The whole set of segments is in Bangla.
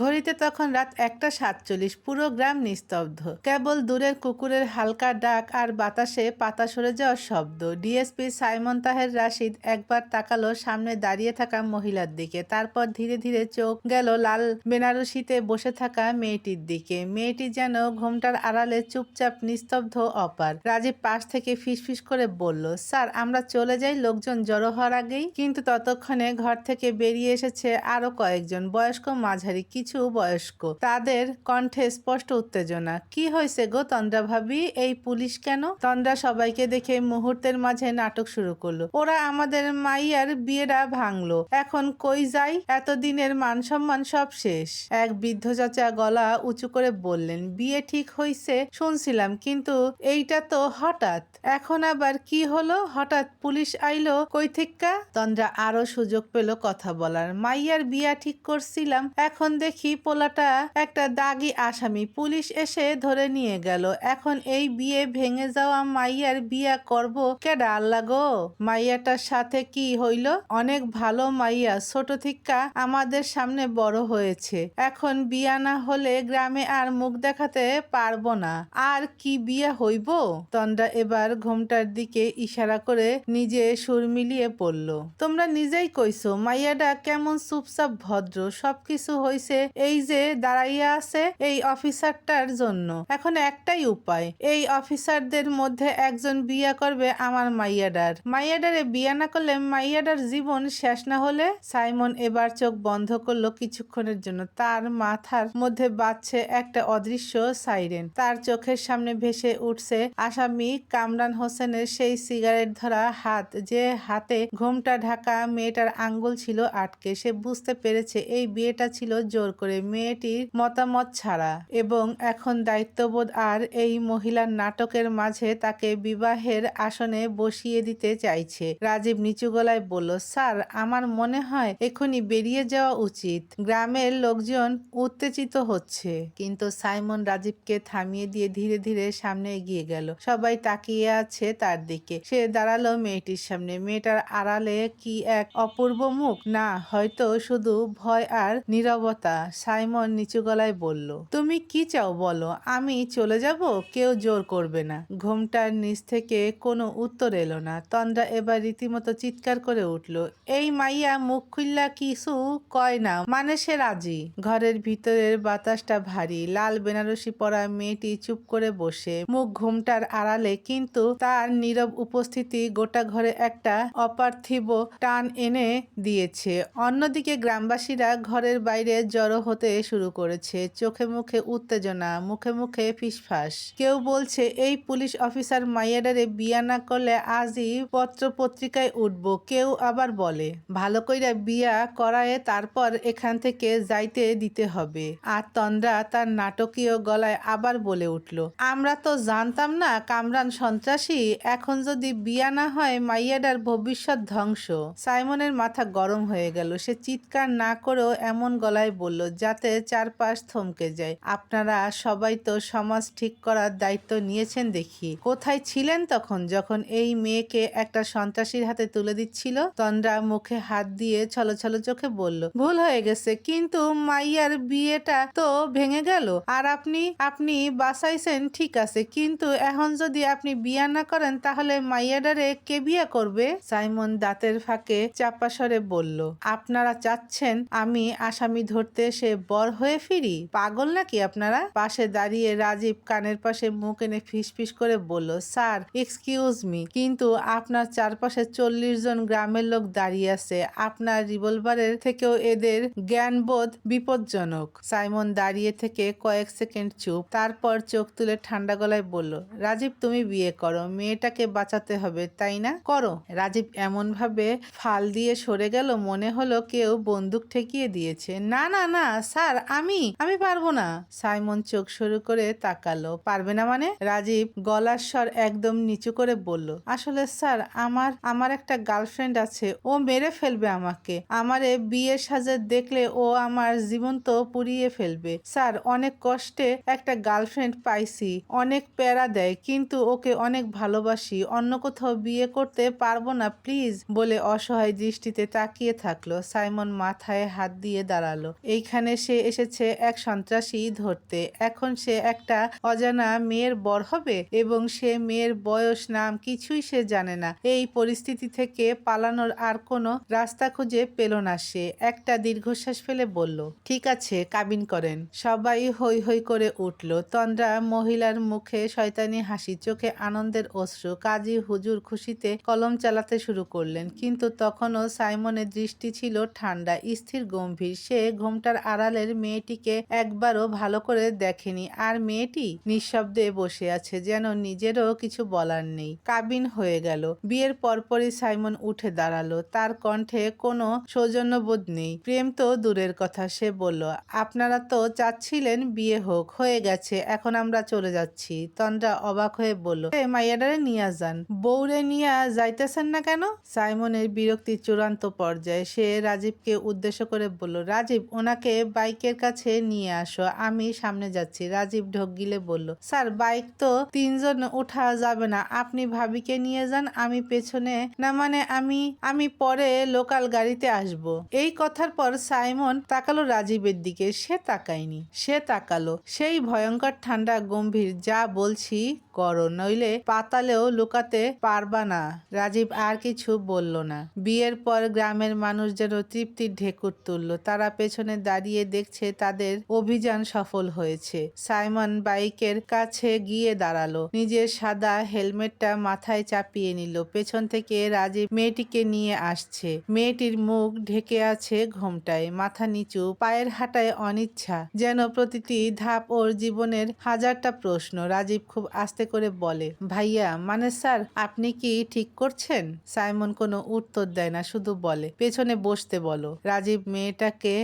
ঘড়িতে তখন রাত একটা সাতচল্লিশ, পুরো গ্রাম নিস্তব্ধ। কেবল দূরের কুকুরের হালকা ডাক আর বাতাসে পাতা সরে যাওয়ার শব্দ। ডিএসপি সাইমন তাহের রাশিদ একবার তাকালো সামনে দাঁড়িয়ে থাকা মহিলার দিকে। তারপর ধীরে ধীরে চোখ গেল লাল বেনারসিতে বসে থাকা মেয়েটির দিকে। মেয়েটি যেন ঘোমটার আড়ালে চুপচাপ নিস্তব্ধ অপার। রাজীব পাশ থেকে ফিসফিস করে বলল, স্যার, আমরা চলে যাই, লোকজন জড়ো হওয়ার আগেই। কিন্তু ততক্ষণে ঘর থেকে বেরিয়ে এসেছে আরও কয়েকজন। বয়স্ক মাঝারি কিছু বয়স্ক। তাদের কণ্ঠে স্পষ্ট উত্তেজনা। কি হয়েছে গো তন্দ্রা ভাবি? এই পুলিশ কেন? তন্দ্রা সবাইকে দেখে মুহূর্তের মাঝে নাটক শুরু করল। ওরা আমাদের মাইয়ার বিয়েটা ভাঙলো। এখন কই যাই? এতদিনের মান সম্মান সব শেষ। এক বৃদ্ধ চাচা গলা উঁচু করে বললেন, বিয়ে ঠিক হইছে, শুনছিলাম, কিন্তু এইটা তো হঠাৎ। এখন আবার কি হলো? হঠাৎ পুলিশ আইলো কই থেকে তন্দ্রা আরও সুযোগ পেল কথা বলার। মাইয়ার বিয়া ঠিক করছিলাম, এখন দেখি পোলাটা একটা দাগি আসামি। পুলিশ এসে ধরে নিয়ে গেল। এখন এই বিয়ে ভেঙে যাওয়া মাইয়ার বিয়া করব কেডা আল্লাহ গো? মাইয়াটার সাথে কি হইল? অনেক ভালো মাইয়া, ছোট থিকা আমাদের সামনে বড় হয়েছে। এখন বিয়া না হলে গ্রামে আর মুখ দেখাতে পারব না। আর কি বিয়ে হইব? তন্দ্রা এবার ঘোমটার দিকে ইশারা করে নিজে সুর মিলিয়ে পড়ল। তোমরা নিজেই কইছো মাইয়াডা কেমন চুপচাপ ভদ্র, সবকিছু হইছে এই যে দাঁড়াইয়া আছে এই অফিসারটার জন্য। এখন একটাই উপায়, এই অফিসারদের মধ্যে একজন বিয়া করবে আমার মাইয়াডার। মাইয়াডারে বিয়া না করলে মাইয়াডার জীবন শেষ না হলে সাইমন এবার চোখ বন্ধ করল কিছুক্ষণের জন্য। তার মাথার মধ্যে বাজছে একটা অদৃশ্য সাইরেন। তার চোখের সামনে ভেসে উঠছে আসামি কামরান হোসেনের সেই সিগারেট ধরা হাত যে হাতে ঘোমটা ঢাকা মেয়েটার আঙ্গুল ছিল আটকে। সে বুঝতে পেরেছে এই বিয়েটা ছিল জোর করে মেয়েটির মতামত ছাড়া এবং এখন দায়িত্ববোধ আর এই মহিলার নাটকের মাঝে তাকে বিবাহের আসনে বসিয়ে দিতে চাইছে। রাজীব নিচু গলায় বলল, স্যার, আমার মনে হয় এখনই বেরিয়ে যাওয়া উচিত। গ্রামের লোকজন উত্তেজিত হচ্ছে। কিন্তু সাইমন রাজীবকে থামিয়ে দিয়ে ধীরে ধীরে সামনে এগিয়ে গেল। সবাই তাকিয়ে আছে তার দিকে। সে দাঁড়াল মেয়েটির সামনে। মেয়েটার আড়ালে কি এক অপূর্ব মুখ? না, হয়তো শুধু ভয় আর নীরবতা। সাইমন নিচু গলায় বলল, তুমি কি চাও বলো? আমি চলে যাব? কেউ জোর করবে না। ঘুমটার নিচ থেকে কোনো উত্তর এলো না। তন্দ্রা এবার রীতিমতো চিৎকার করে উঠল, এই মাইয়া মুখ খুললা কিছু কয় না মানে সে রাজি? ঘরের ভিতরের বাতাসটা ভারী, লাল বেনারসি পরা মেয়েটি চুপ করে বসে, মুখ ঘুমটার আড়ালে কিন্তু তার নীরব উপস্থিতি গোটা ঘরে একটা অপার্থিব টান এনে দিয়েছে। অন্যদিকে গ্রামবাসীরা ঘরের বাইরে জড়ো হতে শুরু করেছে। চোখে মুখে উত্তেজনা, মুখে মুখে ফিসফাস। কেউ বলছে, এই পুলিশ অফিসার মাইয়াডারে বিয়া না করলে আজই পত্র পত্রিকায় উঠব। কেউ আবার বলে, ভালো কইরা বিয়া করায় তারপর এখান থেকে যাইতে দিতে হবে। আর তন্দ্রা তার নাটকীয় গলায় আবার বলে উঠল, আমরা তো জানতাম না, কামরান সন্ত্রাসী, এখন যদি বিয়া না হয় মাইয়াডার ভবিষ্যৎ ধ্বংস। সাইমনের মাথা গরম হয়ে গেল, সে চিৎকার না করেও এমন গলায় বলল যাতে চারপাশ থমকে যায়। আপনারা সবাই তো সমাজ ঠিক করার দায়িত্ব নিয়েছেন দেখি। কোথায় ছিলেন তখন যখন এই মেয়েকে একটা সন্ত্রাসীর হাতে তুলে দিচ্ছিল? তন্দ্রা মুখে হাত দিয়ে ছলো ছলো চোখে বলল, ভুল হয়ে গেছে, কিন্তু মাইয়ার বিয়েটা তো ভেঙে গেল। আর আপনি আপনি বাসাইছেন ঠিক আছে, কিন্তু এখন যদি আপনি বিয়া না করেন, তাহলে মাইয়াডারে কে বিয়ে করবে? সাইমন দাঁতের ফাঁকে চাপা স্বরে বলল, আপনারা চাচ্ছেন আমি আসামি ধরতে এসে বর হয়ে ফিরি? পাগল নাকি আপনারা? পাশে দাঁড়িয়ে রাজীব কানের পাশে মুখ এনে ফিসফিস করে বলল, স্যার এক্সকিউজ মি কিন্তু আপনার চারপাশে চল্লিশ জন গ্রামের লোক দাঁড়িয়ে আছে। আপনার রিভলভারের থেকেও এদের জ্ঞানবোধ বিপজ্জনক। সাইমন দাঁড়িয়ে থেকে কয়েক সেকেন্ড চুপ, তারপর চোখ তুলে ঠান্ডা গলায় বলল, রাজীব, তুমি বিয়ে করো, মেয়েটাকে বাঁচাতে হবে, তাই না? করো। রাজীব এমন ভাবে ফাল দিয়ে সরে গেল, মনে হলো কেউ বন্দুক ঠেকিয়ে দিয়েছে। না না না, স্যার, আমি আমি পারব না। সাইমন চোখ শুরু করে তাকালো। পারবে না মানে? রাজীব গলার স্বর একদম নিচু করে বলল, আসলে স্যার, আমার আমার একটা গার্লফ্রেন্ড আছে। ও মেরে ফেলবে আমাকে। আমারে বিয়ের সাজে দেখলে ও আমার জীবন তো পুড়িয়ে ফেলবে। স্যার, অনেক কষ্টে একটা গার্লফ্রেন্ড পাইছি। অনেক প্যারা দেয়, কিন্তু ওকে অনেক ভালোবাসি। অন্য কোথাও বিয়ে করতে পারব না, প্লিজ, বলে অসহায় দৃষ্টিতে তাকিয়ে থাকল। সাইমন মাথায় হাত দিয়ে দাঁড়াল। এই এইখানে সে এসেছে এক সন্ত্রাসী ধরতে। এখন সে একটা অজানা মেয়ের বর হবে এবং সে মেয়ের বয়স নাম কিছুই সে জানে না। এই পরিস্থিতি থেকে পালানোর আর কোনো রাস্তা খুঁজে পেল না সে। একটা দীর্ঘশ্বাস ফেলে বলল, ঠিক আছে, কাবিন করেন। সবাই হই হই করে উঠল। তন্দ্রা মহিলার মুখে শয়তানি হাসি, চোখে আনন্দের অশ্রু, কাজী হুজুর খুশিতে কলম চালাতে শুরু করলেন। কিন্তু তখনও সাইমনের দৃষ্টি ছিল ঠান্ডা, স্থির, গম্ভীর। সে ঘোমটার আড়ালের মেয়েটিকে একবারও ভালো করে দেখেনি আর মেয়েটি নিঃশব্দে বসে আছে যেন নিজেরও কিছু বলার নেই। কাবিন হয়ে গেল। বিয়ের পরপরই সাইমন উঠে দাঁড়াল। তার কণ্ঠে কোনো সৌজন্যবোধ নেই। প্রেম তো দূরের কথা সে বলল আপনারা তো চাচ্ছিলেন বিয়ে হোক হয়ে গেছে এখন আমরা চলে যাচ্ছি। তন্দ্রা অবাক হয়ে বলল "এ, মাইয়াডারে নিয়ে যান। বউরে নিয়ে যাইতেছেন না কেন? সাইমনের বিরক্তি চূড়ান্ত পর্যায়ে সে রাজীবকে উদ্দেশ্য করে বলল রাজীব ওনাকে বাইকের কাছে নিয়ে আসো। আমি সামনে যাচ্ছি। রাজীব ঢোক গিলে বলল, স্যার, বাইক তো তিনজন উঠা যাবে না। আপনি ভাবিকে নিয়ে যান, আমি পেছনে না মানে আমি আমি পরে লোকাল গাড়িতে আসব। এই কথার পর সাইমন তাকালো রাজীবের দিকে। সে তাকায়নি, সে তাকালো। সেই ভয়ঙ্কর ঠান্ডা, গম্ভীর, যা বলছি করো, নইলে পাতালেও লুকাতে পারবা না। রাজীব আর কিছু বলল না। বিয়ের পর গ্রামের মানুষ যেন তৃপ্তির ঢেকুর তুলল। তারা পেছনে দাঁড়িয়ে দেখছে তাদের অভিযান সফল হয়েছে। সাইমন বাইকের কাছে গিয়ে দাঁড়াল। নিজের সাদা হেলমেটটা মাথায় চাপিয়ে নিল। পেছন থেকে রাজীব মেয়েটিকে নিয়ে আসছে। মেয়েটির মুখ ঢেকে আছে ঘোমটায়। মাথা নিচু, পায়ের হাঁটায় অনিচ্ছা। যেন প্রতিটি ধাপ ওর জীবনের হাজারটা প্রশ্ন। রাজীব খুব আস্তে করে বলে, ভাইয়া মানে স্যার, আপনি কি ঠিক করছেন? সাইমন কোনো উত্তর দেয় না, শুধু বলে, পেছনে বসতে বলো। রাজীব মেয়েটাকে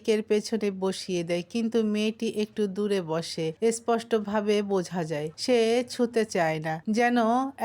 বাইকের পেছনে বসিয়ে দেয়, কিন্তু মেয়েটি একটু দূরে বসে, স্পষ্টভাবে বোঝা যায়, সে ছুতে চায় না। যেন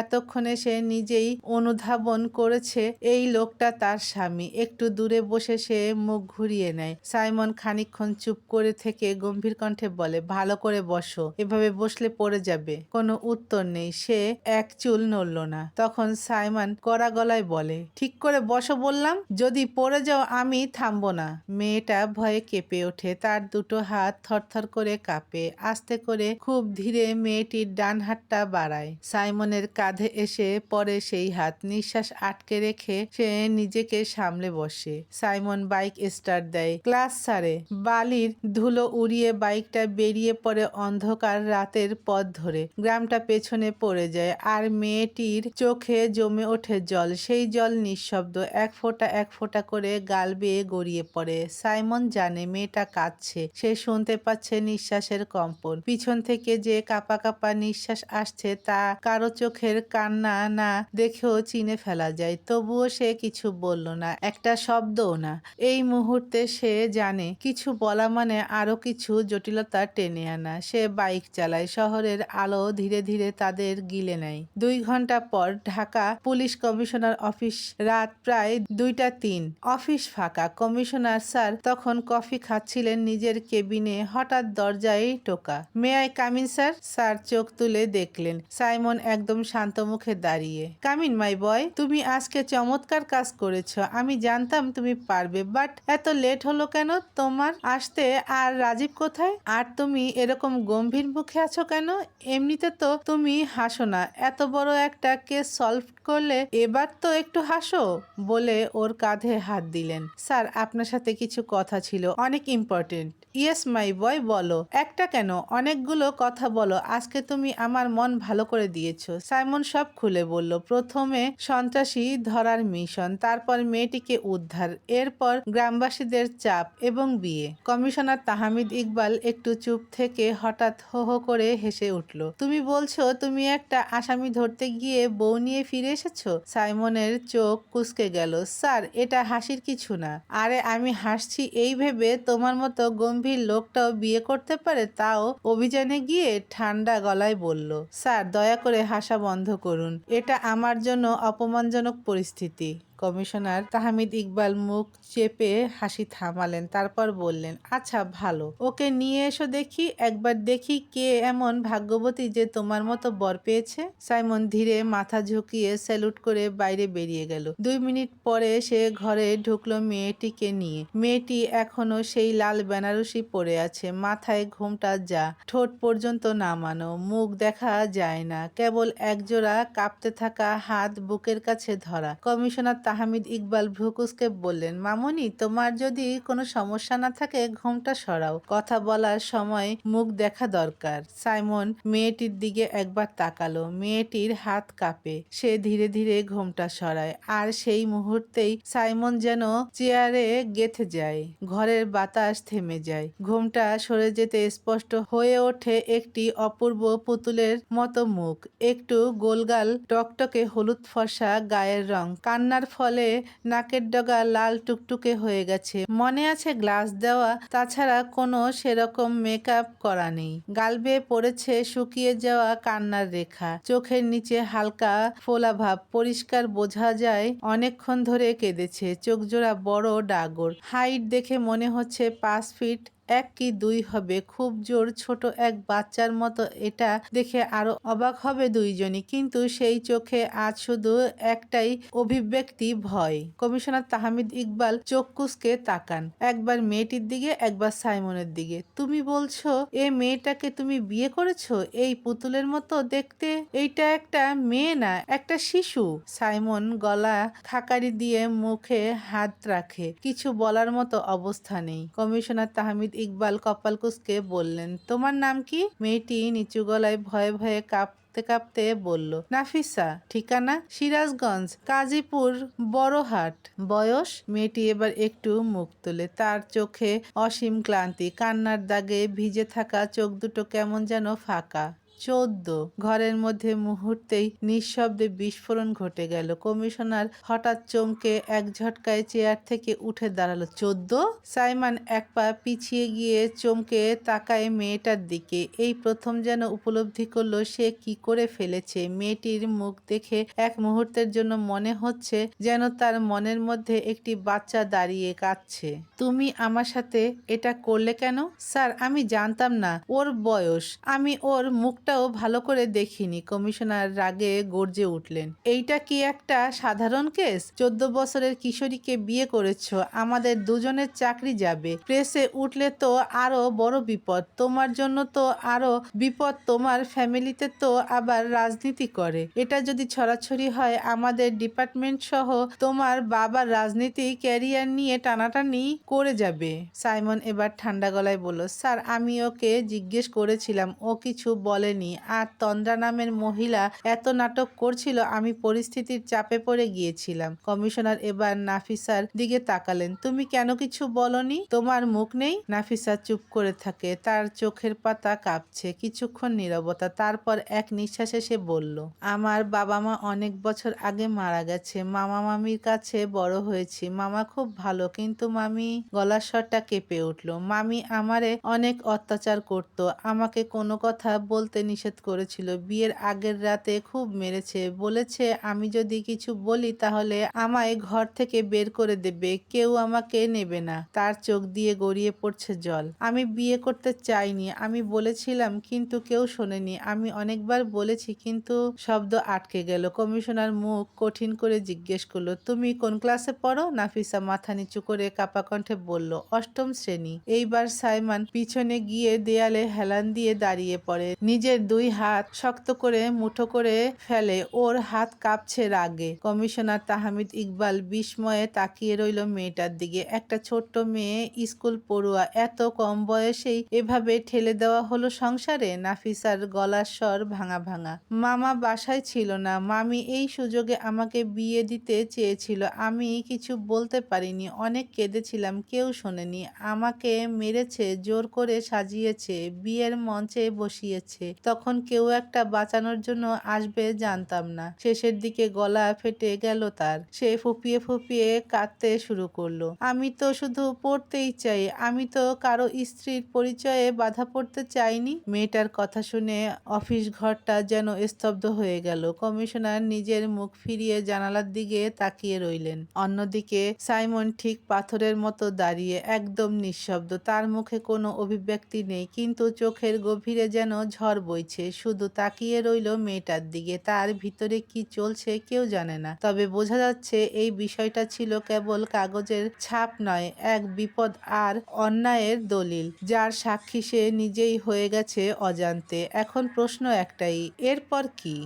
এতক্ষণে সে নিজেই অনুধাবন করেছে, এই লোকটা তার স্বামী। একটু দূরে বসে সে মুখ ঘুরিয়ে নেয়। সাইমন খানিকক্ষণ চুপ করে থেকে গম্ভীর কণ্ঠে বলে, ভালো করে বসো, এভাবে বসলে পড়ে যাবে। কোনো উত্তর নেই, সে এক চুল নড়ল না। তখন সাইমন কড়া গলায় বলে, ঠিক করে বসো বললাম, যদি পড়ে যাও আমি থামবো না। মেয়েটা ভয়ে কেঁপে ওঠে। তার দুটো হাত থরথর করে কাঁপে, আস্তে করে খুব ধীরে মেয়েটির ডান হাতটা বাড়ায়। সাইমনের কাঁধে এসে পরে সেই হাত, নিঃশ্বাস আটকে রেখে সে নিজেকে সামলে বসে। সাইমন বাইক স্টার্ট দেয়, ক্লাস সারে বালির ধুলো উড়িয়ে বাইকটা বেরিয়ে পড়ে অন্ধকার রাতের পথ ধরে। গ্রামটা পেছনে পড়ে যায় আর মেয়েটির চোখে জমে ওঠে জল। সেই জল নিঃশব্দ, এক ফোঁটা এক ফোঁটা করে গাল বেয়ে গড়িয়ে পড়ে। সাইমন জানে মেয়েটা কাঁদছে। সে শুনতে পাচ্ছে নিঃশ্বাসের কম্পন। পিছন থেকে যে কাপা কাপা নিঃশ্বাস আসছে, তা কারও চোখের কান্না না দেখেও চিনে ফেলা যায়। তবুও সে কিছু বলল না, একটা শব্দও না। এই মুহূর্তে সে জানে, কিছু বলা মানে আরও কিছু জটিলতা টেনে আনা। সে বাইক চালায়, শহরের আলো ধীরে ধীরে তাদের গিলে নেয়। দুই ঘণ্টা পর ঢাকা পুলিশ কমিশনার অফিস, রাত প্রায় দুইটা তিন। অফিস ফাঁকা, কমিশনার স্যার তখন কফি খাচ্ছিলেন নিজের কেবিনে, হঠাৎ দরজায় টোকা। May I come in sir sir চোখ তুলে দেখলেন। সাইমন একদম শান্ত মুখে দাঁড়িয়ে। কামিন মাই বয় তুমি আজকে চমৎকার কাজ করেছ। আমি জানতাম তুমি পারবে বাট এত লেট হলো কেন? তোমার আসতে আর রাজীব কোথায়? আর তুমি এরকম গম্ভীর মুখে আছো কেন? এমনিতে তো তুমি হাসো না। এত বড় একটা কেস সলভ করলে এবার তো একটু হাসো? বলে ওর কাঁধে হাত দিলেন। স্যার আপনার সাথে কিছু কথা ছিল অনেক ইম্পর্টেন্ট ইয়েস মাই বয় বলো। একটা কেন? অনেকগুলো কথা বলো। আজকে তুমি আমার মন ভালো করে দিয়েছ। সাইমন সব খুলে বলল, প্রথমে সন্ত্রাসী ধরার মিশন তারপর মেয়েটিকে উদ্ধার, এরপর গ্রামবাসীদের চাপ এবং বিয়ে। কমিশনার তাহামিদ ইকবাল একটু চুপ থেকে হঠাৎ হো হো করে হেসে উঠল, তুমি বলছো তুমি একটা আসামি ধরতে গিয়ে বউ নিয়ে ফিরে এসেছ? সাইমনের চোখ কুসকে গেল, স্যার, এটা হাসির কিছু না। আরে, আমি হাসছি এই ভেবে তোমার মতো গম্ভীর লোকটাও বিয়ে করতে পারে তাও অভিযানে গিয়ে ঠান্ডা গলায় বলল, স্যার, দয়া করে হাসা বন্ধ করুন। এটা আমার জন্য অপমানজনক পরিস্থিতি। কমিশনার তাহমিদ ইকবাল মুখ চেপে হাসি থামালেন, তারপর বললেন আচ্ছা ভালো। ওকে নিয়ে এসো দেখি, একবার দেখি কে এমন ভাগ্যবতী যে তোমার মতো বর পেয়েছে। সাইমন ধীরে মাথা ঝুঁকিয়ে স্যালুট করে বাইরে বেরিয়ে গেল। দুই মিনিট পরে সে ঘরে ঢুকলো মেয়েটিকে নিয়ে। মেয়েটি এখনও সেই লাল বেনারসি পরে আছে, মাথায় ঘুমটা যা, ঠোঁট পর্যন্ত নামানো, মুখ দেখা যায় না, কেবল একজোড়া কাঁপতে থাকা হাত বুকের কাছে ধরা। কমিশনার তাহমিদ ইকবাল ভ্রুকুসকে বললেন, মামনি, তোমার যদি কোনো সমস্যা না থাকে, ঘুমটা সরাও। কথা বলার সময় মুখ দেখা দরকার। সাইমন মেয়েটির দিকে একবার তাকালো। মেয়েটির হাত কাঁপে। সে ধীরে ধীরে ঘুমটা সরায়। আর সেই মুহূর্তেই সাইমন যেন চেয়ারে গেথে যায়। ঘরের বাতাস থেমে যায়। ঘুমটা সরে যেতে স্পষ্ট হয়ে ওঠে একটি অপূর্ব পুতুলের মতো মুখ। একটু গোলগাল টকটকে হলুদ ফর্সা গায়ের রং। কান্নার ফলে নাকের ডগা লাল টুকটুকে হয়ে গেছে। মনে আছে গ্লাস দেওয়া, তাছাড়া কোনো সেরকম মেকআপ করা নেই। গাল বেয়ে পড়েছে শুকিয়ে যাওয়া কান্নার রেখা। চোখের নিচে হালকা ফোলা ভাব। পরিষ্কার বোঝা যায়, অনেকক্ষণ ধরে কেঁদেছে। চোখ জোড়া বড় ডাগর। হাইট দেখে মনে হচ্ছে পাঁচ ফিট এক কি দুই হবে? খুব জোর ছোট এক বাচ্চার মতো এটা দেখে আরও অবাক হবে দুইজনই। কিন্তু সেই চোখে আজ শুধু একটাই অভিব্যক্তি ভয়। কমিশনার তাহমিদ ইকবাল চোখ কুসকে তাকান। একবার মেয়েটির দিকে, একবার সাইমনের দিকে। তুমি বলছো, এ মেয়েটাকে তুমি বিয়ে করেছ? এই পুতুলের মতো দেখতে? এইটা একটা মেয়ে না, একটা শিশু? সাইমন গলা খাকারি দিয়ে মুখে হাত রাখে। কিছু বলার মতো অবস্থা নেই। কমিশনার তাহমিদ ইকবাল কপাল কুসকে বললেন, তোমার নাম কি? মেয়েটি নিচু গলায় ভয়ে ভয়ে কাঁপতে কাঁপতে বলল, নাফিসা, ঠিকানা? সিরাজগঞ্জ, কাজীপুর, বড়হাট। বয়স? মেয়েটি এবার একটু মুখ তোলে, তার চোখে অসীম ক্লান্তি, কান্নার দাগে ভিজে থাকা চোখ দুটো কেমন যেন ফাঁকা। চোদ্দ। ঘরের মধ্যে মুহূর্তেই নিঃশব্দে বিস্ফোরণ ঘটে গেল। কমিশনার হঠাৎ চমকে এক ঝটকায় চেয়ার থেকে উঠে দাঁড়াল। চোদ্দ? সাইমান এক পা পিছিয়ে গিয়ে চমকে তাকায় মেয়েটার দিকে। এই প্রথম যেন উপলব্ধি করল সে কি করে ফেলেছে। মেয়েটির মুখ দেখে এক মুহূর্তের জন্য মনে হচ্ছে যেন তার মনের মধ্যে একটি বাচ্চা দাঁড়িয়ে কাঁদছে। তুমি আমার সাথে এটা করলে কেন? স্যার, আমি জানতাম না। ওর বয়স। আমি ওর মুখটাও ভালো করে দেখিনি। কমিশনার রাগে গর্জে উঠলেন। এইটা কি একটা সাধারণ কেস? চোদ্দ বছরের কিশোরীকে বিয়ে করেছ, আমাদের দুজনের চাকরি যাবে। প্রেসে উঠলে তো আরও বড় বিপদ, তোমার জন্য তো আরও বিপদ, তোমার ফ্যামিলিতে তো আবার রাজনীতি করে। এটা যদি ছড়াছড়ি হয়, আমাদের ডিপার্টমেন্ট সহ তোমার বাবার রাজনীতি ক্যারিয়ার নিয়ে টানাটানি করে যাবে। সাইমন এবার ঠান্ডা গলায় বলল, স্যার, আমি ওকে জিজ্ঞেস করেছিলাম, ও কিছু বলেনি। আর তন্দ্রা নামের মহিলা এত নাটক করছিল, আমি পরিস্থিতির চাপে পড়ে গিয়েছিলাম। কমিশনার এবার নাফিসার দিকে তাকালেন। তুমি কেন কিছু বলনি? তোমার মুখ নেই? নাফিসা চুপ করে থাকে। তার চোখের পাতা কাঁপছে। কিছুক্ষণ নীরবতা, তারপর এক নিঃশ্বাসে সে বলল, আমার বাবা মা অনেক বছর আগে মারা গেছে। মামা মামির কাছে বড় হয়েছি। মামা খুব ভালো, কিন্তু মামি গলার স্বরটা কেঁপে উঠল। মামি আমারে অনেক অত্যাচার করত। আমাকে কোনো কথা বলতে নিষেধ করেছিল। বিয়ের আগের রাতে খুব মেরেছে। বলেছে, আমি যদি কিছু বলি তাহলে আমায় ঘর থেকে বের করে দেবে। কেউ আমাকে নেবে না। তার চোখ দিয়ে গড়িয়ে পড়ছে জল। আমি বিয়ে করতে চাইনি। আমি বলেছিলাম, কিন্তু কেউ শোনেনি। আমি অনেকবার বলেছি, কিন্তু শব্দ আটকে গেল। কমিশনার মুখ কঠিন করে জিজ্ঞেস করল, তুমি কোন ক্লাসে পড়ো? নাফিসা মাথা নিচু করে কাপা কণ্ঠে বলল, অষ্টম শ্রেণি। এইবার সাইমান পিছনে গিয়ে দেয়ালে হেলান দিয়ে দাঁড়িয়ে পড়ে। নিজের দুই হাত শক্ত করে মুঠো করে ফেলে, ওর হাত কাঁপছে রাগে। কমিশনার তাহমিদ ইকবাল বিস্ময়ে তাকিয়ে রইল মেয়েটার দিকে। একটা ছোট্ট মেয়ে, স্কুল পড়ুয়া, এত কম বয়সেই এভাবে ঠেলে দেওয়া হলো সংসারে? নাফিসার গলার স্বর ভাঙা ভাঙা। মামা বাসায় ছিল না। মামি এই সুযোগে আমাকে বিয়ে দিতে চেয়েছিল। আমি কিছু বলতে পারিনি। অনেক কেঁদেছিলাম, কেউ শোনেনি। আমাকে মেরেছে, জোর করে সাজিয়েছে, বিয়ের মঞ্চে বসিয়েছে। তখন কেউ একটা বাঁচানোর জন্য আসবে জানতাম না। শেষের দিকে গলা ফেটে গেল তার। সে ফুপিয়ে ফুপিয়ে কাঁদতে শুরু করল। আমি তো শুধু পড়তেই চাই। আমি তো কারও স্ত্রীর পরিচয়ে বাধা পড়তে চাইনি। মেয়েটার কথা শুনে অফিস ঘরটা যেন স্তব্ধ হয়ে গেল। কমিশনার নিজের মুখ ফিরিয়ে জানালার দিকে তাকিয়ে রইলেন। অন্যদিকে সাইমন ঠিক পাথরের মতো দাঁড়িয়ে একদম নিঃশব্দ। তার মুখে কোনো অভিব্যক্তি নেই, কিন্তু চোখের গভীরে যেন ঝড় বইছে, শুধু তাকিয়ে রইল মেয়েটার দিকে। তার ভিতরে কি চলছে কেউ জানে না। তবে বোঝা যাচ্ছে এই বিষয়টা ছিল কেবল কাগজের ছাপ নয়, এক বিপদ আর অন্যায়ের দলিল, যার সাক্ষী সে নিজেই হয়ে গেছে অজান্তে। এখন প্রশ্ন একটাই, এরপর কি?